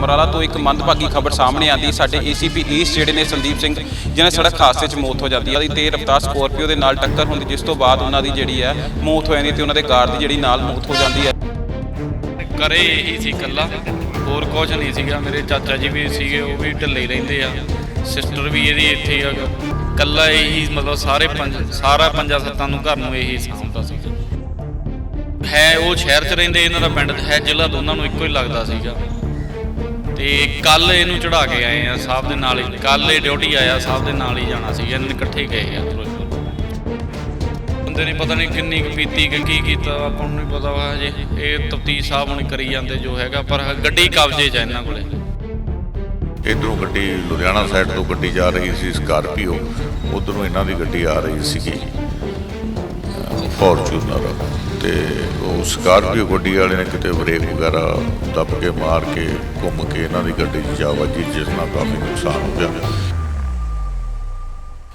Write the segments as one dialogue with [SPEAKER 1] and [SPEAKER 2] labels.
[SPEAKER 1] ਸਮਰਾਲਾ ਤੋਂ ਇੱਕ ਮੰਦਭਾਗੀ ਖਬਰ ਸਾਹਮਣੇ ਆਂਦੀ ਸਾਡੇ ਏਸੀਪੀ ਈਸਟ ਜਿਹੜੇ ਨੇ ਸੰਦੀਪ ਸਿੰਘ, ਜਿਹਨਾਂ ਸੜਕ ਹਾਦਸੇ 'ਚ ਮੌਤ ਹੋ ਜਾਂਦੀ ਹੈ। ਉਹਦੀ ਤੇਜ਼ ਰਫ਼ਤਾਰ ਸਕੋਰਪੀਓ ਦੇ ਨਾਲ ਟੱਕਰ ਹੁੰਦੀ, ਜਿਸ ਤੋਂ ਬਾਅਦ ਉਹਨਾਂ ਦੀ ਜਿਹੜੀ ਹੈ ਮੌਤ ਹੋ ਜਾਂਦੀ ਤੇ ਉਹਨਾਂ ਦੇ ਗਾਰਡ ਦੀ ਜਿਹੜੀ ਨਾਲ ਮੌਤ ਹੋ ਜਾਂਦੀ ਹੈ।
[SPEAKER 2] ਕਰੇ ਇਹੀ ਸੀ ਇਕੱਲਾ, ਹੋਰ ਕੁਝ ਨਹੀਂ ਸੀਗਾ। ਮੇਰੇ ਚਾਚਾ ਜੀ ਵੀ ਸੀਗੇ, ਉਹ ਵੀ ਢੱਲੇ ਰਹਿੰਦੇ ਆ। ਸਿਸਟਰ ਵੀ ਇਹਦੀ ਇੱਥੇ ਆ। ਇਕੱਲਾ ਇਹੀ ਮਤਲਬ ਸਾਰੇ ਪੰਜ, ਸਾਰਾ ਪੰਜਾਂ ਸੱਤਾਂ ਨੂੰ ਘਰ ਨੂੰ ਇਹੀ ਸਾਂਭਦਾ ਸੀ। ਹੈ ਉਹ ਸ਼ਹਿਰ 'ਚ ਰਹਿੰਦੇ, ਇਹਨਾਂ ਦਾ ਪਿੰਡ ਹੈ, ਜ਼ਿਲ੍ਹਾ ਦੋਨਾਂ ਨੂੰ ਇੱਕੋ ਹੀ ਲੱਗਦਾ ਸੀਗਾ। ਤੇ ਕੱਲ ਇਹਨੂੰ ਚੜਾ ਕੇ ਆਏ ਆ, ਸਾਹਿਬ ਦੇ ਨਾਲ ਹੀ। ਕੱਲ ਇਹ ਡਿਊਟੀ ਆਇਆ, ਸਾਹਿਬ ਦੇ ਨਾਲ ਹੀ ਜਾਣਾ ਸੀ, ਇਹਨਾਂ ਨੇ ਇਕੱਠੇ ਗਏ ਆ। ਫਿਰੋਜ਼ਪੁਰ ਬੰਦੇ ਨੇ ਪਤਾ ਨਹੀਂ ਕਿੰਨੀ ਕੁ ਪੀਤੀ ਕਿ ਕੀ ਕੀਤਾ, ਆਪਾਂ ਨੂੰ ਨਹੀਂ ਪਤਾ ਵਾ ਹਜੇ। ਇਹ ਤਫਤੀਸ਼ ਸਾਹਿਬ ਹੁਣ ਕਰੀ ਜਾਂਦੇ ਜੋ ਹੈਗਾ, ਪਰ ਗੱਡੀ ਕਬਜ਼ੇ 'ਚ ਆ ਇਹਨਾਂ ਕੋਲੇ।
[SPEAKER 3] ਇਧਰੋਂ ਗੱਡੀ ਲੁਧਿਆਣਾ ਸਾਈਡ ਤੋਂ ਗੱਡੀ ਜਾ ਰਹੀ ਸੀ, ਸਕਾਰਪੀਓ। ਉਧਰੋਂ ਇਹਨਾਂ ਦੀ ਗੱਡੀ ਆ ਰਹੀ ਸੀਗੀ। ਫੋਰਚੂਨਰ। ਤੇ ਉਹ ਸਕਾਰਪੀਓ ਗੱਡੀ ਵਾਲੇ ਨੇ ਕਿਤੇ ਬ੍ਰੇਕ ਵਗੈਰਾ ਦੱਬ ਕੇ ਮਾਰ ਕੇ, ਘੁੰਮ ਕੇ ਇਹਨਾਂ ਦੀ ਗੱਡੀ 'ਚ ਜਾ ਵੱਜੀ, ਜਿਸ ਨਾਲ ਕਾਫੀ ਨੁਕਸਾਨ ਹੋ ਗਿਆ।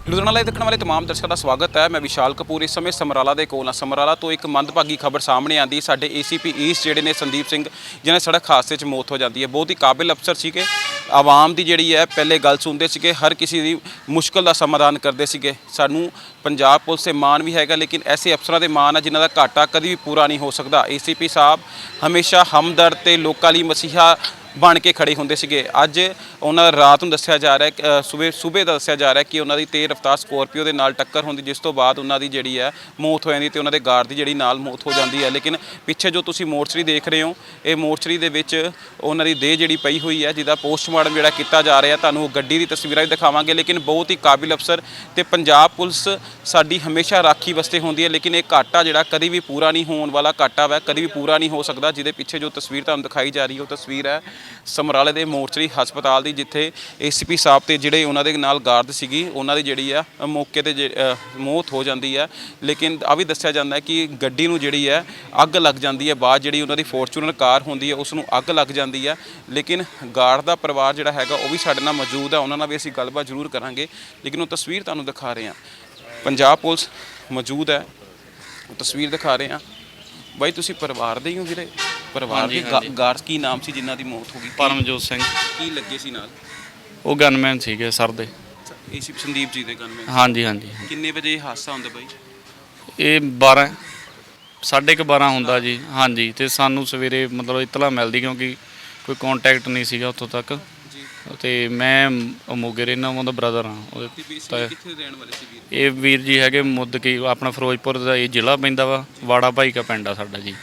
[SPEAKER 1] ਲੁਧਿਆਣਾ ਲਾਈਵ ਦੇਖਣ ਵਾਲੇ ਤਮਾਮ ਦਰਸ਼ਕਾਂ ਦਾ ਸਵਾਗਤ ਹੈ। ਮੈਂ ਵਿਸ਼ਾਲ ਕਪੂਰ ਇਸ ਸਮੇਂ ਸਮਰਾਲਾ ਦੇ ਕੋਲ ਹਾਂ। ਸਮਰਾਲਾ ਤੋਂ ਇੱਕ ਮੰਦਭਾਗੀ ਖਬਰ ਸਾਹਮਣੇ ਆਂਦੀ ਸਾਡੇ ਏਸੀਪੀ ਈਸਟ ਜਿਹੜੇ ਨੇ ਸੰਦੀਪ ਸਿੰਘ, ਜਿਹਨਾਂ ਸੜਕ ਹਾਦਸੇ 'ਚ ਮੌਤ ਹੋ ਜਾਂਦੀ ਹੈ। ਬਹੁਤ ਹੀ ਕਾਬਿਲ ਅਫਸਰ ਸੀਗੇ। ਆਵਾਮ ਦੀ ਜਿਹੜੀ ਹੈ, ਪਹਿਲੇ ਗੱਲ ਸੁਣਦੇ ਸੀਗੇ, ਹਰ ਕਿਸੇ ਦੀ ਮੁਸ਼ਕਲ ਦਾ ਸਮਾਧਾਨ ਕਰਦੇ ਸੀਗੇ। ਸਾਨੂੰ ਪੰਜਾਬ ਪੁਲਿਸ ਤੇ ਮਾਣ ਵੀ ਹੈਗਾ, ਲੇਕਿਨ ਐਸੇ ਅਫਸਰਾਂ ਦੇ ਮਾਣ ਆ ਜਿਨ੍ਹਾਂ ਦਾ ਘਾਟਾ ਕਦੀ ਵੀ ਪੂਰਾ ਨਹੀਂ ਹੋ ਸਕਦਾ। ਏਸੀਪੀ ਸਾਹਿਬ ਹਮੇਸ਼ਾ ਹਮਦਰਦ ਤੇ ਲੋਕਾਂ ਲਈ ਮਸੀਹਾ ਬਣ ਕੇ ਖੜੇ ਹੁੰਦੇ ਸੀਗੇ। ਅੱਜ ਉਹਨਾਂ ਦਾ ਰਾਤ ਨੂੰ ਦੱਸਿਆ ਜਾ ਰਿਹਾ ਹੈ ਸਵੇਰ ਸਵੇਰ ਦਾ ਦੱਸਿਆ ਜਾ ਰਿਹਾ ਕਿ ਉਹਨਾਂ ਦੀ ਤੇਜ਼ ਰਫ਼ਤਾਰ ਸਕੋਰਪੀਓ ਦੇ ਨਾਲ ਟੱਕਰ ਹੁੰਦੀ, ਜਿਸ ਤੋਂ ਬਾਅਦ ਉਹਨਾਂ ਦੀ ਜਿਹੜੀ ਹੈ ਮੌਤ ਹੋ ਜਾਂਦੀ ਤੇ ਉਹਨਾਂ ਦੇ ਗਾਰਡ ਦੀ ਜਿਹੜੀ ਨਾਲ ਮੌਤ ਹੋ ਜਾਂਦੀ ਹੈ। ਲੇਕਿਨ ਪਿੱਛੇ ਜੋ ਤੁਸੀਂ ਮੋਰਚਰੀ ਦੇਖ ਰਹੇ ਹੋ, ਇਹ ਮੋਰਚਰੀ ਦੇ ਵਿੱਚ ਉਹਨਾਂ ਦੀ ਦੇਹ ਜਿਹੜੀ ਪਈ ਹੋਈ ਹੈ, ਜਿਹਦਾ ਪੋਸਟਮਾਰਟਮ ਜਿਹੜਾ ਕੀਤਾ ਜਾ ਰਿਹਾ, ਤੁਹਾਨੂੰ ਉਹ ਗੱਡੀ ਦੀ ਤਸਵੀਰਾਂ ਵੀ ਦਿਖਾਵਾਂਗੇ। ਲੇਕਿਨ ਬਹੁਤ ਹੀ ਕਾਬਿਲ ਅਫਸਰ ਤੇ ਪੰਜਾਬ ਪੁਲਿਸ ਸਾਡੀ ਹਮੇਸ਼ਾ ਰਾਖੀ ਵਸਤੇ ਹੁੰਦੀ ਹੈ, ਲੇਕਿਨ ਇਹ ਘਾਟਾ ਜਿਹੜਾ ਕਦੀ ਵੀ ਪੂਰਾ ਨਹੀਂ ਹੋਣ ਵਾਲਾ ਘਾਟਾ ਹੈ ਕਦੀ ਵੀ ਪੂਰਾ ਨਹੀਂ ਹੋ ਸਕਦਾ, ਜਿਹਦੇ ਪਿੱਛੇ ਜੋ ਤਸਵੀਰ ਤੁਹਾਨੂੰ ਦਿਖਾਈ ਜਾ ਰਹੀ ਹੈ, ਉਹ ਤਸਵੀਰ ਹੈ ਸਮਰਾਲੇ ਦੇ ਮੋਰਚਰੀ ਹਸਪਤਾਲ ਦੀ, ਜਿੱਥੇ ਏਸੀਪੀ ਸਾਹਿਬ ਤੇ ਜਿਹੜੇ ਉਹਨਾਂ ਦੇ ਨਾਲ ਗਾਰਡ ਸੀਗੀ, ਉਹਨਾਂ ਦੀ ਜਿਹੜੀ ਆ ਮੌਕੇ ਤੇ ਜੇ- ਮੌਤ ਹੋ ਜਾਂਦੀ ਹੈ ਲੇਕਿਨ ਆ ਵੀ ਦੱਸਿਆ ਜਾਂਦਾ ਹੈ ਕਿ ਗੱਡੀ ਨੂੰ ਜਿਹੜੀ ਹੈ ਅੱਗ ਲੱਗ ਜਾਂਦੀ ਹੈ ਬਾਅਦ ਜਿਹੜੀ ਉਹਨਾਂ ਦੀ ਫੋਰਚੂਨਰ ਕਾਰ ਹੁੰਦੀ ਹੈ ਉਸ ਨੂੰ ਅੱਗ ਲੱਗ ਜਾਂਦੀ ਹੈ ਲੇਕਿਨ ਗਾਰਡ ਦਾ ਪਰਿਵਾਰ ਜਿਹੜਾ ਹੈਗਾ, ਉਹ ਵੀ ਸਾਡੇ ਨਾਲ ਮੌਜੂਦ ਹੈ ਉਹਨਾਂ ਨਾਲ ਵੀ ਅਸੀਂ ਗੱਲਬਾਤ ਜ਼ਰੂਰ ਕਰਾਂਗੇ। ਲੇਕਿਨ ਉਹ ਤਸਵੀਰ ਤੁਹਾਨੂੰ ਦਿਖਾ ਰਹੇ ਹਾਂ। ਪੰਜਾਬ ਪੁਲਿਸ ਮੌਜੂਦ ਹੈ। ਉਹ ਤਸਵੀਰ ਦਿਖਾ ਰਹੇ ਹਾਂ। ਬਾਈ, ਤੁਸੀਂ ਪਰਿਵਾਰ ਦੇ ਹੀ ਹੋ ਵੀਰੇ? ਪਰਿਵਾਰ ਦੇ। ਗਾਰਡ ਕੀ ਨਾਮ ਸੀ ਜਿਨ੍ਹਾਂ ਦੀ ਮੌਤ ਹੋ ਗਈ?
[SPEAKER 2] ਪਰਮਜੋਤ ਸਿੰਘ।
[SPEAKER 1] ਕੀ ਲੱਗੇ ਸੀ ਨਾਲ?
[SPEAKER 2] ਉਹ ਗਨਮੈਨ ਸੀਗੇ ਸਰ ਦੇ।
[SPEAKER 1] ਏਸੀ ਸੰਦੀਪ ਜੀ ਦੇ ਗਨਮੈਨ
[SPEAKER 2] ਹਾਂਜੀ ਹਾਂਜੀ।
[SPEAKER 1] ਕਿੰਨੇ ਵਜੇ ਹਾਦਸਾ ਹੁੰਦਾ ਬਾਈ?
[SPEAKER 2] ਇਹ 12 ਸਾਢੇ ਕੁ 12 ਹੁੰਦਾ ਜੀ। ਹਾਂਜੀ ਤੇ ਸਾਨੂੰ ਸਵੇਰੇ ਮਤਲਬ ਇਤਲਾ ਮਿਲਦੀ ਕਿਉਂਕਿ ਕੋਈ ਕੰਟੈਕਟ ਨਹੀਂ ਸੀਗਾ ਉੱਥੋਂ ਤੱਕ।
[SPEAKER 1] ਜੀ।
[SPEAKER 2] ਤੇ ਮੈਂ ਮੋਗੇ ਰਹਿਣਾ ਉਹਦਾ ਬ੍ਰਦਰ ਹਾਂ ਉਹਦੇ
[SPEAKER 1] ਕਿੱਥੇ ਰਹਿਣ ਵਾਲੇ ਸੀ ਵੀਰ?
[SPEAKER 2] ਇਹ ਵੀਰ ਜੀ ਹੈਗੇ ਮੁੱਦਕੀ ਆਪਣਾ ਫਿਰੋਜ਼ਪੁਰ ਦਾ ਇਹ ਜ਼ਿਲ੍ਹਾ ਪੈਂਦਾ ਵਾ ਵਾੜਾ ਭਾਈ ਕਾ ਪਿੰਡ ਆ ਸਾਡਾ ਜੀ।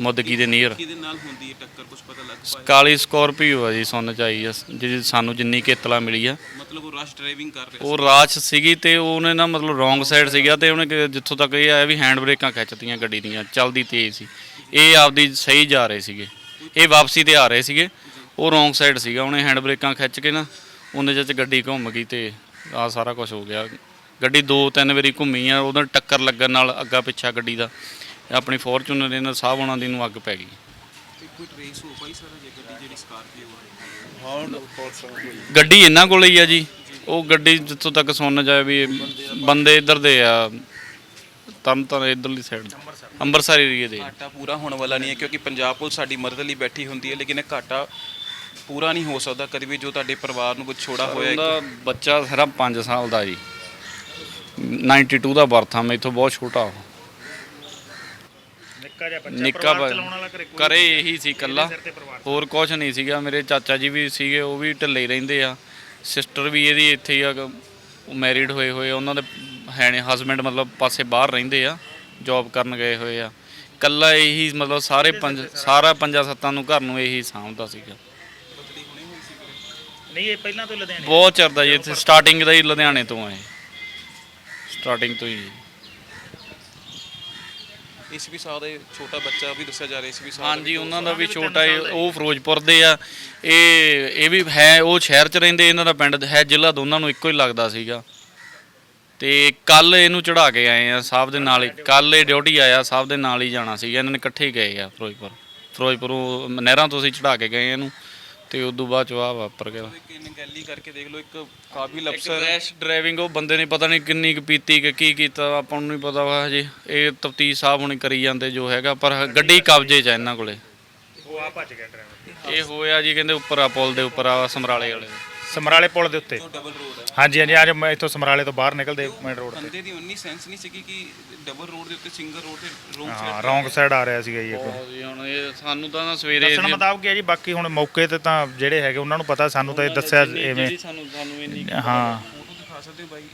[SPEAKER 2] ਮੁੱਦਕੀ ਦੇ ਨੀਅਰ
[SPEAKER 1] ਕਿਹਦੇ ਨਾਲ ਹੁੰਦੀ ਹੈ ਟੱਕਰ ਕੁਝ ਪਤਾ ਲੱਗ ਪਾਇਆ?
[SPEAKER 2] ਕਾਲੀ ਸਕੋਰਪੀਓ ਆ ਜੀ ਸੁਣ ਚ ਆਈ ਆ ਜਿਹਦੀ ਸਾਨੂੰ ਜਿੰਨੀ ਕਿ ਇਤਲਾ ਮਿਲੀ ਆ।
[SPEAKER 1] ਮਤਲਬ ਉਹ ਰਸ਼ ਡਰਾਈਵਿੰਗ ਕਰ ਰਿਹਾ
[SPEAKER 2] ਉਹ ਰਾਚ ਸੀਗੀ ਤੇ ਉਹਨੇ ਨਾ ਮਤਲਬ ਰੋਂਗ ਸਾਈਡ ਸੀਗਾ ਤੇ ਉਹਨੇ ਕਿ- ਜਿੱਥੋਂ ਤੱਕ ਇਹ ਆਇਆ ਵੀ ਹੈਂਡ ਬ੍ਰੇਕਾਂ ਖਿੱਚਤੀਆਂ ਗੱਡੀ ਦੀਆਂ ਚਲਦੀ ਤੇਜ਼ ਸੀ। ਇਹ ਆਪਦੀ ਸਹੀ ਜਾ ਰਹੇ ਸੀਗੇ। ਇਹ ਵਾਪਸੀ ਤੇ ਆ ਰਹੇ ਸੀਗੇ। ਉਹ ਰੋਂਗ ਸਾਈਡ ਸੀਗਾ ਉਹਨੇ ਹੈਂਡ ਬ੍ਰੇਕਾਂ ਖਿੱਚ ਕੇ ਨਾ ਉਹਨੇ ਜਿਹਦੇ ਚ ਗੱਡੀ ਘੁੰਮ ਗਈ ਤੇ ਆ ਸਾਰਾ ਕੁਝ ਹੋ ਗਿਆ। ਗੱਡੀ ਦੋ ਤਿੰਨ ਵਾਰੀ ਘੁੰਮੀ ਆ ਉਹਦਾ ਟੱਕਰ ਲੱਗਣ ਨਾਲ ਅੱਗਾ ਪਿੱਛਾ ਗੱਡੀ ਦਾ। ਆਪਣੀ ਫੋਰਚੂਨਰ ਇਹਨਾਂ ਸਾਹ ਉਹਨਾਂ ਦੀ ਨੂੰ ਅੱਗ ਪੈ ਗਈ।
[SPEAKER 1] ਤੇ ਕੋਈ ਟ੍ਰੇਸ ਹੋ ਪਾਈ ਸਾਰਾ ਜੇ ਗੱਡੀ ਜਿਹੜੀ ਸਕਾਰਪੀਓ ਆ?
[SPEAKER 2] ਗੱਡੀ ਇਹਨਾਂ ਕੋਲ ਹੀ ਆ ਜੀ। ਉਹ ਗੱਡੀ ਜਿੱਥੋਂ ਤੱਕ ਸੁਣਨ ਜਾਏ ਵੀ ਬੰਦੇ ਇੱਧਰ ਦੇ ਆ ਤਰਨ ਤਾਰਨ ਇੱਧਰਲੀ ਸਾਈਡ ਅੰਮ੍ਰਿਤਸਰ ਏਰੀਏ ਦੇ
[SPEAKER 1] ਘਾਟਾ ਪੂਰਾ ਹੋਣ ਵਾਲਾ ਨਹੀਂ ਹੈ ਕਿਉਂਕਿ ਪੰਜਾਬ ਪੁਲਿਸ ਸਾਡੀ ਮਦਦ ਲਈ ਬੈਠੀ ਹੁੰਦੀ ਹੈ ਲੇਕਿਨ ਇਹ ਘਾਟਾ ਪੂਰਾ ਨਹੀਂ ਹੋ ਸਕਦਾ ਕਦੀ ਵੀ ਜੋ ਤੁਹਾਡੇ ਪਰਿਵਾਰ ਨੂੰ ਕੁਝ ਛੋੜਾ ਹੋਇਆ
[SPEAKER 2] ਉਹਦਾ ਬੱਚਾ ਸਿਰਫ 5 ਸਾਲ ਦਾ ਜੀ। 92 ਦਾ ਬਰਥ ਆ ਮੈਥੋਂ ਬਹੁਤ ਛੋਟਾ ਉਹ
[SPEAKER 4] ਨਿੱਕਾ ਜਿਹਾ ਬੱਚਾ
[SPEAKER 2] ਨਿੱਕਾ
[SPEAKER 4] ਪਰਿਵਾਰ
[SPEAKER 2] ਬ-
[SPEAKER 4] ਚਲਾਉਣ ਵਾਲਾ ਘਰੇ ਕੋਈ
[SPEAKER 2] ਕਰੇ ਇਹੀ ਸੀ ਇਕੱਲਾ।
[SPEAKER 4] ਸਿਰ ਤੇ ਪਰਿਵਾਰ
[SPEAKER 2] ਹੋਰ ਕੁਝ ਨਹੀਂ ਸੀਗਾ ਮੇਰੇ ਚਾਚਾ ਜੀ ਵੀ ਸੀਗੇ ਉਹ ਵੀ ਢਿੱਲੇ ਹੀ ਰਹਿੰਦੇ ਆ। ਸਿਸਟਰ ਵੀ ਇਹਦੀ ਇੱਥੇ ਹੀ ਆ ਉਹ ਮੈਰਿਡ ਹੋਏ ਹੋਏ ਆ, ਉਹਨਾਂ ਦੇ ਹੈ ਨੇ ਹਸਬੰਡ ਮਤਲਬ ਪਾਸੇ ਬਾਹਰ ਰਹਿੰਦੇ ਆ ਜੌਬ ਕਰਨ ਗਏ ਹੋਏ ਆ। ਕੱਲਾ ਇਹੀ ਮਤਲਬ ਸਾਰੇ ਪੰਜ ਸਾਰਾ? ਪੰਜਾਂ ਸੱਤਾਂ ਨੂੰ ਘਰ ਨੂੰ ਇਹੀ ਸਾਂਭਦਾ ਸੀਗਾ।
[SPEAKER 4] ਨਹੀਂ ਇਹ ਪਹਿਲਾਂ ਤੋਂ ਲੁਧਿਆਣੇ
[SPEAKER 2] ਬਹੁਤ ਚਿਰ ਦਾ ਜੀ ਇੱਥੇ ਸਟਾਰਟਿੰਗ ਦਾ ਹੀ ਲੁਧਿਆਣੇ ਤੋਂ ਆਏ। ਸਟਾਰਟਿੰਗ ਤੋਂ ਹੀ।
[SPEAKER 1] ਏਸੀਪੀ ਸਾਹਿਬ ਦਾ ਛੋਟਾ ਬੱਚਾ ਵੀ ਦੱਸਿਆ ਜਾ ਰਿਹਾ ਏਸੀਪੀ ਸਾਹਿਬ
[SPEAKER 2] ਹਾਂਜੀ ਉਹਨਾਂ ਦਾ ਵੀ ਛੋਟਾ ਹੈ ਉਹ ਫਿਰੋਜ਼ਪੁਰ ਦੇ ਆ। ਇਹ ਇਹ ਵੀ ਹੈ ਉਹ ਸ਼ਹਿਰ 'ਚ ਰਹਿੰਦੇ ਇਹਨਾਂ ਦਾ ਪਿੰਡ ਹੈ ਜ਼ਿਲ੍ਹਾ ਦੋਨਾਂ ਨੂੰ ਇੱਕੋ ਹੀ ਲੱਗਦਾ ਸੀਗਾ। ਤੇ ਕੱਲ ਇਹਨੂੰ ਚੜਾ ਕੇ ਆਏ ਆ ਸਾਹਿਬ ਦੇ ਨਾਲ ਹੀ ਕੱਲ ਇਹ ਡਿਊਟੀ ਆਇਆ ਸਾਹਿਬ ਦੇ ਨਾਲ ਹੀ ਜਾਣਾ ਸੀਗਾ ਇਹਨਾਂ ਨੇ ਇਕੱਠੇ ਹੀ ਗਏ ਆ ਫਿਰੋਜ਼ਪੁਰ। ਫਿਰੋਜ਼ਪੁਰੋਂ ਨਹਿਰਾਂ ਤੋਂ ਅਸੀਂ ਚੜਾ ਕੇ ਗਏ ਇਹਨੂੰ। ਤੇ ਉਦੋਂ ਬਾਅਦ ਚ ਆ ਵਾਪਰ ਗਿਆ।
[SPEAKER 1] ਇੱਕ ਨਗੈਲੀ ਕਰਕੇ ਦੇਖ ਲਓ ਇੱਕ ਕਾਬਿਲ ਅਫਸਰ
[SPEAKER 2] ਰੈਸ਼ ਡਰਾਈਵਿੰਗ ਉਹ ਬੰਦੇ ਨੇ ਪਤਾ ਨਹੀਂ ਕਿੰਨੀ ਕੁ ਪੀਤੀ ਕਿ ਕੀ ਕੀਤਾ ਆਪਾਂ ਨੂੰ ਨਹੀਂ ਪਤਾ ਵਾ ਹਜੇ। ਇਹ ਤਫਤੀਸ਼ ਸਾਹਿਬ ਹੁਣੀ ਕਰੀ ਜਾਂਦੇ ਜੋ ਹੈਗਾ ਪਰ ਗੱਡੀ ਕਬਜ਼ੇ 'ਚ ਆ ਇਹਨਾਂ ਕੋਲੇ।
[SPEAKER 4] ਉਹ ਆ ਭੱਜ ਗਿਆ ਡਰਾਈਵਰ
[SPEAKER 2] ਇਹ ਹੋਇਆ ਜੀ ਕਹਿੰਦੇ ਉੱਪਰ ਆ ਪੁਲ ਦੇ ਉੱਪਰ ਆ ਸਮਰਾਲੇ ਵਾਲੇ। ਦੇ
[SPEAKER 4] ਸਮਰਾਲੇ ਪੁਲ ਦੇ ਉੱਤੇ।
[SPEAKER 1] ਡਬਲ ਰੋਡ ਹੈ
[SPEAKER 4] ਹਾਂਜੀ ਹਾਂਜੀ ਅੱਜ ਮੈਂ ਇੱਥੋਂ ਸਮਰਾਲੇ ਤੋਂ ਬਾਹਰ ਨਿਕਲਦੇ ਮੇਨ ਰੋਡ ਤੇ।
[SPEAKER 1] ਬੰਦੇ ਦੀ ਉਨੀ ਸੈਂਸ ਨਹੀਂ ਸੀਗੀ ਕਿ ਡਬਲ ਰੋਡ ਦੇ ਉੱਤੇ ਸਿੰਗਲ ਰੋਡ ਤੇ ਰੋਂਗ
[SPEAKER 4] ਹਾਂ ਰੌਂਗ ਸਾਈਡ ਆ ਰਿਹਾ ਸੀਗਾ ਜੀ ਇੱਕ।
[SPEAKER 2] ਬਹੁਤ ਜੀ ਹੁਣ ਇਹ ਸਾਨੂੰ ਤਾਂ ਨਾ ਸਵੇਰੇ
[SPEAKER 4] ਦੱਸਣ ਮੁਤਾਬਕ ਹੈ ਜੀ ਬਾਕੀ ਹੁਣ ਮੌਕੇ ਤੇ ਤਾਂ ਜਿਹੜੇ ਹੈਗੇ ਉਹਨਾਂ ਨੂੰ ਪਤਾ ਸਾਨੂੰ ਤਾਂ ਇਹ ਦੱਸਿਆ ਐਵੇਂ।
[SPEAKER 2] ਜਿਹੜੀ ਸਾਨੂੰ ਸਾਨੂੰ ਇੰਨੀ
[SPEAKER 4] ਹਾਂ।
[SPEAKER 1] ਫੋਟੋ ਦਿਖਾ ਸਕਦੇ ਹੋ ਬਾਈ?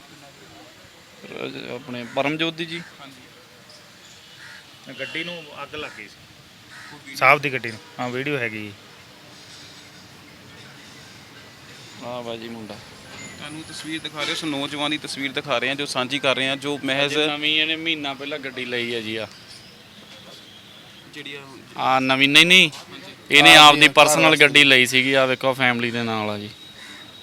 [SPEAKER 2] ਆਪਣੇ ਪਰਮਜੋਤ ਦੀ ਜੀ।
[SPEAKER 4] ਗੱਡੀ ਨੂੰ ਅੱਗ ਲੱਗ ਗਈ ਸੀ। ਸਾਹਿਬ ਦੀ ਗੱਡੀ ਨੂੰ। ਹਾਂ ਵੀਡੀਓ ਹੈਗੀ ਜੀ।
[SPEAKER 2] ਆ ਬਾਜੀ ਮੁੰਡਾ।
[SPEAKER 1] ਤੁਹਾਨੂੰ ਤਸਵੀਰ ਦਿਖਾ ਰਹੇ ਹੋ ਸੋ ਨੌਜਵਾਨ ਦੀ ਤਸਵੀਰ ਦਿਖਾ ਰਹੇ ਹਾਂ ਜੋ ਸਾਂਝੀ ਕਰ ਰਹੇ ਹਾਂ ਜੋ ਮਹਿਜ਼
[SPEAKER 2] ਨਵੀਂ ਇਹਨੇ ਮਹੀਨਾ ਪਹਿਲਾਂ ਗੱਡੀ ਲਈ ਹੈ ਜੀ ਆ।
[SPEAKER 1] ਜਿਹੜੀ ਆ
[SPEAKER 2] ਆ ਨਵੀਂ ਨਹੀਂ ਨਹੀਂ। ਇਹਨੇ ਆਪਦੀ ਪਰਸਨਲ ਗੱਡੀ ਲਈ ਸੀਗੀ ਆ ਵੇਖੋ ਫੈਮਿਲੀ ਦੇ ਨਾਲ ਆ ਜੀ।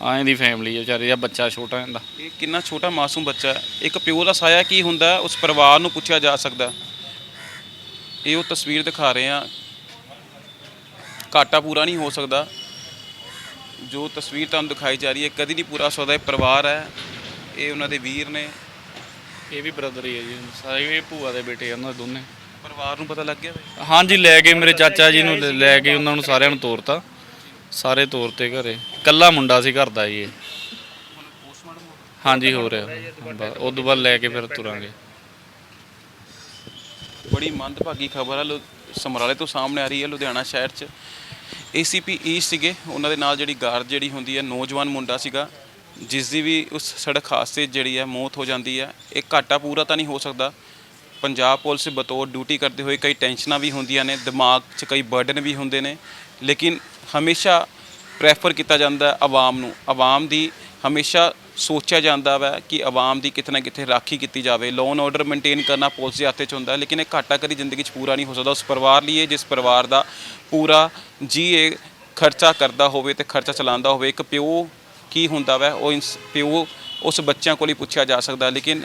[SPEAKER 2] ਆ ਇਹਦੀ ਫੈਮਿਲੀ ਹੈ ਵਿਚਾਰੇ ਦਾ ਬੱਚਾ ਛੋਟਾ ਇਹਦਾ।
[SPEAKER 1] ਇਹ ਕਿੰਨਾ ਛੋਟਾ ਮਾਸੂਮ ਬੱਚਾ ਹੈ। ਇੱਕ ਪਿਓ ਦਾ ਸਾਇਆ ਕੀ ਹੁੰਦਾ ਹੈ, ਉਸ ਪਰਿਵਾਰ ਨੂੰ ਪੁੱਛਿਆ ਜਾ ਸਕਦਾ ਹੈ। ਇਹ ਉਹ ਤਸਵੀਰ ਦਿਖਾ ਰਹੇ ਹਾਂ। ਘਾਟਾ ਪੂਰਾ ਨਹੀਂ ਹੋ ਸਕਦਾ। ਜੋ ਤਸਵੀਰ ਤੁਹਾਨੂੰ ਦਿਖਾਈ ਜਾ ਰਹੀ ਹੈ ਕਦੀ ਨਹੀਂ ਪੂਰਾ ਸਕਦਾ ਇਹ ਪਰਿਵਾਰ ਹੈ ਇਹ ਉਹਨਾਂ ਦੇ ਵੀਰ ਨੇ।
[SPEAKER 2] ਇਹ ਵੀ ਬ੍ਰਦਰ ਹੀ ਹੈ ਜੀ ਸਾਰੇ ਇਹ ਭੂਆ ਦੇ ਬੇਟੇ ਆ ਉਹਨਾਂ ਦੇ ਦੋਨੇ।
[SPEAKER 1] ਪਰਿਵਾਰ ਨੂੰ ਪਤਾ ਲੱਗ ਗਿਆ ਬਈ
[SPEAKER 2] ਹਾਂਜੀ ਲੈ ਗਏ ਮੇਰੇ ਚਾਚਾ ਜੀ ਨੂੰ ਲੈ- ਲੈ ਉਹਨਾਂ ਨੂੰ ਸਾਰਿਆਂ ਨੂੰ ਤੋਰਤਾ। ਸਾਰੇ ਤੋਰਤੇ ਘਰੇ। ਕੱਲਾ ਮੁੰਡਾ ਸੀ ਘਰ ਦਾ ਜੀ ਇਹ। ਹਾਂਜੀ ਹੋ ਰਿਹਾ। ਉਸ ਤੋਂ ਬਾਅਦ ਲੈ ਕੇ ਫਿਰ ਤੁਰਾਂਗੇ।
[SPEAKER 1] ਬੜੀ ਮੰਦਭਾਗੀ ਖਬਰ ਹੈ ਲੁ- ਸਮਰਾਲੇ ਤੋਂ ਸਾਹਮਣੇ ਆ ਰਹੀ ਹੈ ਲੁਧਿਆਣਾ ਸ਼ਹਿਰ 'ਚ। ਏਸੀਪੀ ਈ ਸੀਗੇ, ਉਹਨਾਂ ਦੇ ਨਾਲ ਜਿਹੜੀ ਗਾਰਡ ਜਿਹੜੀ ਹੁੰਦੀ ਹੈ, ਨੌਜਵਾਨ ਮੁੰਡਾ ਸੀਗਾ ਜਿਸ ਦੀ ਵੀ ਉਸ ਸੜਕ ਹਾਦਸੇ 'ਚ ਜਿਹੜੀ ਹੈ, ਮੌਤ ਹੋ ਜਾਂਦੀ ਹੈ। ਇਹ ਘਾਟਾ ਪੂਰਾ ਤਾਂ ਨਹੀਂ ਹੋ ਸਕਦਾ। ਪੰਜਾਬ ਪੁਲਿਸ ਬਤੌਰ ਡਿਊਟੀ ਕਰਦੇ ਹੋਏ ਕਈ ਟੈਨਸ਼ਨਾਂ ਵੀ ਹੁੰਦੀਆਂ ਨੇ, ਦਿਮਾਗ 'ਚ ਕਈ ਬਰਡਨ ਵੀ ਹੁੰਦੇ ਨੇ। ਲੇਕਿਨ ਹਮੇਸ਼ਾ ਪ੍ਰੈਫਰ ਕੀਤਾ ਜਾਂਦਾ ਆਵਾਮ ਨੂੰ। ਆਵਾਮ ਦੀ ਹਮੇਸ਼ਾ ਸੋਚਿਆ ਜਾਂਦਾ ਵੈ ਕਿ ਆਵਾਮ ਦੀ ਕਿਤੇ ਨਾ ਕਿਤੇ ਰਾਖੀ ਕੀਤੀ ਜਾਵੇ। ਲੋਨ ਐਂਡ ਆਰਡਰ ਮੇਨਟੇਨ ਕਰਨਾ ਪੁਲਿਸ ਦੇ ਹੱਥ 'ਚ ਹੁੰਦਾ ਲੇਕਿਨ ਇਹ ਘਾਟਾ ਕਦੀ ਜ਼ਿੰਦਗੀ 'ਚ ਪੂਰਾ ਨਹੀਂ ਹੋ ਸਕਦਾ। ਉਸ ਪਰਿਵਾਰ ਲਈ ਇਹ, ਜਿਸ ਪਰਿਵਾਰ ਦਾ ਪੂਰਾ ਜੀ ਇਹ ਖਰਚਾ ਕਰਦਾ ਹੋਵੇ ਤੇ ਖਰਚਾ ਚਲਾਉਂਦਾ ਹੋਵੇ, ਇੱਕ ਪਿਓ ਕੀ ਹੁੰਦਾ ਵੈ? ਉਹ ਇੰਸ- ਪਿਓ ਉਸ ਬੱਚਿਆਂ ਕੋਲ ਹੀ ਪੁੱਛਿਆ ਜਾ ਸਕਦਾ ਲੇਕਿਨ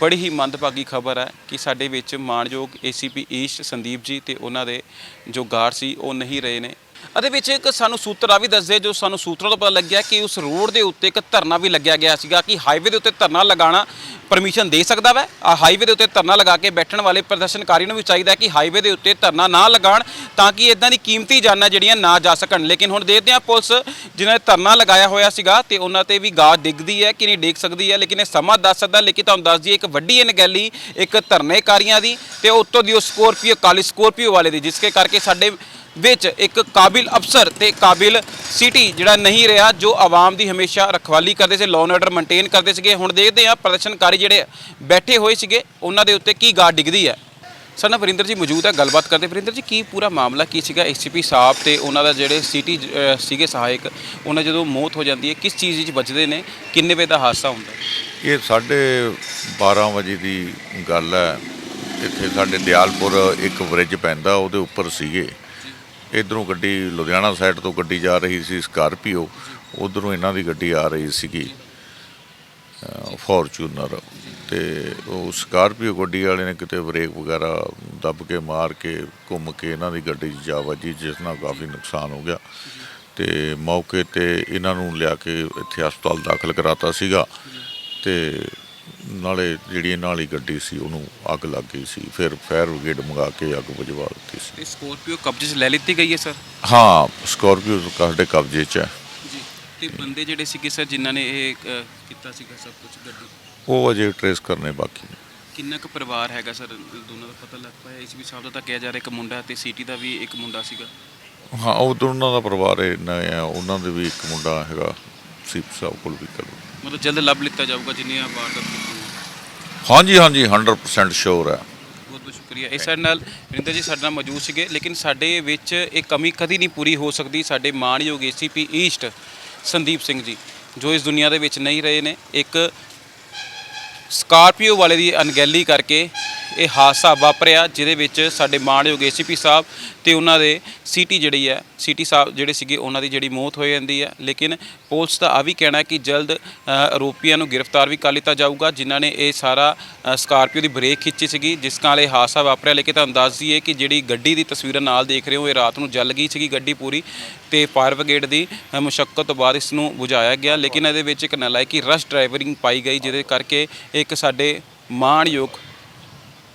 [SPEAKER 1] ਬੜੀ ਹੀ ਮੰਦਭਾਗੀ ਖਬਰ ਹੈ ਕਿ ਸਾਡੇ ਵਿੱਚ ਮਾਣਯੋਗ ਏਸੀਪੀ ਈਸਟ ਸੰਦੀਪ ਜੀ ਤੇ ਉਹਨਾਂ ਦੇ ਜੋ ਗਾਰਡ ਸੀ, ਉਹ ਨਹੀਂ ਰਹੇ ਨੇ। ਅਤੇ ਵਿੱਚ ਇੱਕ ਸਾਨੂੰ ਸੂਤਰ ਆ ਵੀ ਦੱਸਦੇ, ਜੋ ਸਾਨੂੰ ਸੂਤਰਾਂ ਤੋਂ ਪਤਾ ਲੱਗਿਆ ਕਿ ਉਸ ਰੋਡ ਦੇ ਉੱਤੇ ਇੱਕ ਧਰਨਾ ਵੀ ਲੱਗਿਆ ਗਿਆ ਸੀਗਾ ਕਿ ਹਾਈਵੇ ਦੇ ਉੱਤੇ ਧਰਨਾ ਲਗਾਉਣਾ ਪਰਮਿਸ਼ਨ ਦੇ ਸਕਦਾ ਵੈ। ਹਾਈਵੇ ਦੇ ਉੱਤੇ ਧਰਨਾ ਲਗਾ ਕੇ ਬੈਠਣ ਵਾਲੇ ਪ੍ਰਦਰਸ਼ਨਕਾਰੀ ਨੂੰ ਵੀ ਚਾਹੀਦਾ ਕਿ ਹਾਈਵੇ ਦੇ ਉੱਤੇ ਧਰਨਾ ਨਾ ਲਗਾਉਣ ਤਾਂ ਕਿ ਇਦਾਂ ਦੀ ਕੀਮਤੀ ਜਾਨਾਂ ਜਿਹੜੀਆਂ ਨਾ ਜਾ ਸਕਣ। ਲੇਕਿਨ ਹੁਣ ਦੇਖਦੇ ਹਾਂ ਪੁਲਿਸ ਜਿਨ੍ਹਾਂ ਨੇ ਧਰਨਾ ਲਗਾਇਆ ਹੋਇਆ ਸੀਗਾ ਤੇ ਉਹਨਾਂ ਤੇ ਵੀ ਗਾਜ ਡਿੱਗਦੀ ਹੈ ਕਿ ਨਹੀਂ ਡਿੱਗ ਸਕਦੀ ਹੈ। ਲੇਕਿਨ ਇਹ ਸਮਾਂ ਦੱਸ ਸਕਦਾ, ਲੇਕਿਨ ਤੁਹਾਨੂੰ ਦੱਸ ਦਈਏ ਇੱਕ ਵੱਡੀ ਅਣਗਹਿਲੀ ਇੱਕ ਧਰਨੇਕਾਰੀਆਂ ਦੀ ਤੇ ਉੱਤੋਂ ਦੀ ਉਹ ਸਕੋਰਪੀਓ, ਕਾਲੀ ਸਕੋਰਪੀਓ ਵਾਲੇ ਦੀ, ਜਿਸ ਕਰਕੇ ਸਾਡੇ ਵਿੱਚ ਇੱਕ ਕਾਬਿਲ ਅਫਸਰ ਤੇ ਕਾਬਿਲ ਸਿਟੀ ਜਿਹੜਾ ਨਹੀਂ ਰਿਹਾ, ਜੋ ਆਵਾਮ ਦੀ ਹਮੇਸ਼ਾ ਰਖਵਾਲੀ ਕਰਦੇ ਸੀ ਲਾਅ ਆਰਡਰ ਮੇਨਟੇਨ ਕਰਦੇ ਸੀਗੇ। ਹੁਣ ਦੇਖਦੇ ਆ ਪ੍ਰਦਰਸ਼ਨਕਾਰੀ ਜਿਹੜੇ ਬੈਠੇ ਹੋਏ ਸੀਗੇ, ਉਹਨਾਂ ਦੇ ਉੱਤੇ ਕੀ ਗਾਰਡ ਡਿੱਗਦੀ ਹੈ। ਸਾਡੇ ਵਰਿੰਦਰ ਜੀ ਮੌਜੂਦ ਹੈ, ਗੱਲਬਾਤ ਕਰਦੇ ਵਰਿੰਦਰ ਜੀ, ਕੀ ਪੂਰਾ ਮਾਮਲਾ, ਕੀ ਸੀਗਾ ਏਸੀਪੀ ਸਾਹਿਬ ਤੇ ਉਹਨਾਂ ਦਾ ਜਿਹੜੇ ਸਿਟੀ ਸੀਗੇ ਸਹਾਇਕ, ਉਹਨਾਂ ਜਦੋਂ ਮੌਤ ਹੋ ਜਾਂਦੀ ਹੈ, ਕਿਸ ਚੀਜ਼ ਵਿੱਚ ਬਚਦੇ ਨੇ, ਕਿੰਨੇ ਵਜੇ ਦਾ ਹਾਦਸਾ ਹੁੰਦਾ
[SPEAKER 3] ਇਹ ਸਾਢੇ 12 ਵਜੇ ਦੀ ਗੱਲ ਹੈ। ਇੱਥੇ ਸਾਡੇ ਦਿਆਲਪੁਰ ਇੱਕ ਬ੍ਰਿਜ ਪੈਂਦਾ, ਉਹਦੇ ਉੱਪਰ ਸੀਗੇ। ਇਧਰੋਂ ਗੱਡੀ ਲੁਧਿਆਣਾ ਸਾਈਡ ਤੋਂ ਗੱਡੀ ਜਾ ਰਹੀ ਸੀ ਸਕਾਰਪੀਓ ਉਧਰੋਂ ਇਹਨਾਂ ਦੀ ਗੱਡੀ ਆ ਰਹੀ ਸੀਗੀ ਫੋਰਚੂਨਰ ਤੇ ਉਹ ਸਕਾਰਪੀਓ ਗੱਡੀ ਵਾਲੇ ਨੇ ਕਿਤੇ ਬ੍ਰੇਕ ਵਗੈਰਾ ਦੱਬ ਕੇ, ਮਾਰ ਕੇ, ਘੁੰਮ ਕੇ ਇਹਨਾਂ ਦੀ ਗੱਡੀ 'ਚ ਜਾ ਵੱਜੀ, ਜਿਸ ਨਾਲ ਕਾਫੀ ਨੁਕਸਾਨ ਹੋ ਗਿਆ। ਤੇ ਮੌਕੇ ਤੇ ਇਹਨਾਂ ਨੂੰ ਲਿਆ ਕੇ ਇੱਥੇ ਹਸਪਤਾਲ ਦਾਖਲ ਕਰਾਤਾ ਸੀਗਾ। ਤੇ ਨਾਲੇ ਜਿਹੜੀ ਇਹਨਾਂ ਵਾਲੀ ਗੱਡੀ ਸੀ ਉਹਨੂੰ ਅੱਗ ਲੱਗ ਗਈ ਸੀ ਫਿਰ ਫਾਇਰ ਬ੍ਰਿਗੇਡ ਮੰਗਾ ਕੇ ਅੱਗ ਬੁਝਵਾ ਦਿੱਤੀ ਸੀ।
[SPEAKER 1] ਤੇ ਸਕੋਰਪੀਓ ਕਬਜ਼ੇ 'ਚ ਲੈ ਲਿੱਤੀ ਗਈ ਹੈ ਸਰ?
[SPEAKER 3] ਹਾਂ ਸਕਾਰਪੀਓ ਸਾਡੇ ਕਬਜ਼ੇ 'ਚ ਹੈ।
[SPEAKER 1] ਜੀ ਤੇ ਬੰਦੇ ਜਿਹੜੇ ਸੀਗੇ ਸਰ ਜਿਨ੍ਹਾਂ ਨੇ ਇਹ ਅ, ਕੀਤਾ ਸੀਗਾ ਸਭ ਕੁਝ ਗੱਡੀ?
[SPEAKER 3] ਉਹ ਅਜੇ ਟਰੇਸ ਕਰਨੇ ਬਾਕੀ ਨੇ।
[SPEAKER 1] ਕਿੰਨਾ ਕੁ ਪਰਿਵਾਰ ਹੈਗਾ ਸਰ? ਦੋਨਾਂ ਦਾ ਪਤਾ ਲੱਗ ਪਾਇਆ। ਇਸ ਵੀ ਸਾਹਿਬ ਦਾ ਤਾਂ ਕਿਹਾ ਜਾ ਰਿਹਾ ਇੱਕ ਮੁੰਡਾ ਤੇ ਸੀਟੀ ਦਾ ਵੀ ਇੱਕ ਮੁੰਡਾ ਸੀਗਾ।
[SPEAKER 3] ਹਾਂ ਉਹ ਦੋਨਾਂ ਦਾ ਪਰਿਵਾਰ ਇੰਨਾ ਹੈ ਉਹਨਾਂ ਦੇ ਵੀ ਇੱਕ ਮੁੰਡਾ ਹੈਗਾ ਸੀਪ ਸਾਹਿਬ ਕੋਲ ਵੀ ਕਰੋ
[SPEAKER 1] ਮਤਲਬ ਜਲਦ ਲੱਭ ਲਿੱਤਾ ਜਾਊਗਾ ਜਿੰਨੇ ਆ ਵਾਰਦਾਤ ਕੀਤੀਆਂ
[SPEAKER 3] ਹਾਂਜੀ ਹਾਂਜੀ 100% ਸ਼ੋਰ ਹੈ।
[SPEAKER 1] ਬਹੁਤ ਬਹੁਤ ਸ਼ੁਕਰੀਆ। ਇਸ ਸਾਡੇ ਨਾਲ ਵਰਿੰਦਰ ਜੀ ਸਾਡੇ ਨਾਲ ਮੌਜੂਦ ਸੀਗੇ, ਲੇਕਿਨ ਸਾਡੇ ਵਿੱਚ ਇਹ ਕਮੀ ਕਦੀ ਨਹੀਂ ਪੂਰੀ ਹੋ ਸਕਦੀ। ਸਾਡੇ ਮਾਣਯੋਗ ਏਸੀਪੀ ਈਸਟ ਸੰਦੀਪ ਸਿੰਘ ਜੀ, ਜੋ ਇਸ ਦੁਨੀਆ ਦੇ ਵਿੱਚ ਨਹੀਂ ਰਹੇ ਨੇ, ਇੱਕ ਸਕਾਰਪੀਓ ਵਾਲੇ ਦੀ ਅਣਗਹਿਲੀ ਕਰਕੇ ਇਹ ਹਾਦਸਾ ਵਾਪਰਿਆ ਜਿਹਦੇ ਵਿੱਚ ਸਾਡੇ ਮਾਣਯੋਗ ਏਸੀਪੀ ਸਾਹਿਬ ਤੇ ਉਹਨਾਂ ਦੇ ਸੀਟੀ ਜਿਹੜੀ ਹੈ ਸੀਟੀ ਸਾਹਿਬ ਜਿਹੜੇ ਸੀਗੇ ਉਹਨਾਂ ਦੀ ਜਿਹੜੀ ਮੌਤ ਹੋ ਜਾਂਦੀ ਹੈ। ਲੇਕਿਨ ਪੁਲਿਸ ਦਾ ਆ ਵੀ ਕਹਿਣਾ ਹੈ ਕਿ ਜਲਦ ਆਰੋਪੀਆਂ ਨੂੰ ਗ੍ਰਿਫਤਾਰ ਵੀ ਕਰ ਲਿੱਤਾ ਜਾਊਗਾ ਜਿਨ੍ਹਾਂ ਨੇ ਇਹ ਸਾਰਾ ਸਕਾਰਪੀਓ ਦੀ ਬ੍ਰੇਕ ਖਿੱਚੀ ਸੀਗੀ ਜਿਸ ਨਾਲ ਇਹ ਹਾਦਸਾ ਵਾਪਰਿਆ। ਲੇਕਿਨ ਤੁਹਾਨੂੰ ਦੱਸ ਦਈਏ ਕਿ ਜਿਹੜੀ ਗੱਡੀ ਦੀ ਤਸਵੀਰਾਂ ਨਾਲ ਦੇਖ ਰਹੇ ਹੋ ਇਹ ਰਾਤ ਨੂੰ ਜਲ ਗਈ ਸੀਗੀ ਗੱਡੀ ਪੂਰੀ ਤੇ ਫਾਇਰ ਬ੍ਰਿਗੇਡ ਦੀ ਅ, ਮੁਸ਼ੱਕਤ ਤੋਂ ਬਾਅਦ ਇਸ ਨੂੰ ਬੁਝਾਇਆ ਗਿਆ। ਲੇਕਿਨ ਇਹਦੇ ਵਿੱਚ ਇੱਕ ਨਲਾਇਕੀ ਰਸ਼ ਡਰਾਈਵਰਿੰਗ ਪਾਈ ਗਈ ਜਿਹਦੇ ਕਰਕੇ ਇੱਕ ਸਾਡੇ ਮਾਣਯੋਗ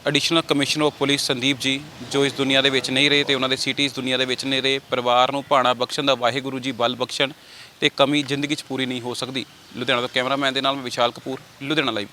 [SPEAKER 1] additional commissioner of police Sandeep ji ਜੋ ਇਸ ਦੁਨੀਆ ਦੇ ਵਿੱਚ ਨਹੀਂ ਰਹੇ ਤੇ ਉਹਨਾਂ ਦੇ ਸਿਟੀ ਇਸ ਦੁਨੀਆ ਦੇ ਵਿੱਚ ਨਹੀਂ ਰਹੇ, ਪਰਿਵਾਰ ਨੂੰ ਭਾਣਾ ਬਖਸ਼ਣ ਦਾ ਵਾਹਿਗੁਰੂ ਜੀ ਬਲ ਬਖਸ਼ਣ ਤੇ ਕਮੀ ਜ਼ਿੰਦਗੀ 'ਚ ਪੂਰੀ ਨਹੀਂ ਹੋ ਸਕਦੀ। ਲੁਧਿਆਣਾ ਤੋਂ ਕੈਮਰਾਮੈਨ ਦੇ ਨਾਲ ਮੈਂ ਵਿਸ਼ਾਲ ਕਪੂਰ, ਲੁਧਿਆਣਾ ਲਾਈਵ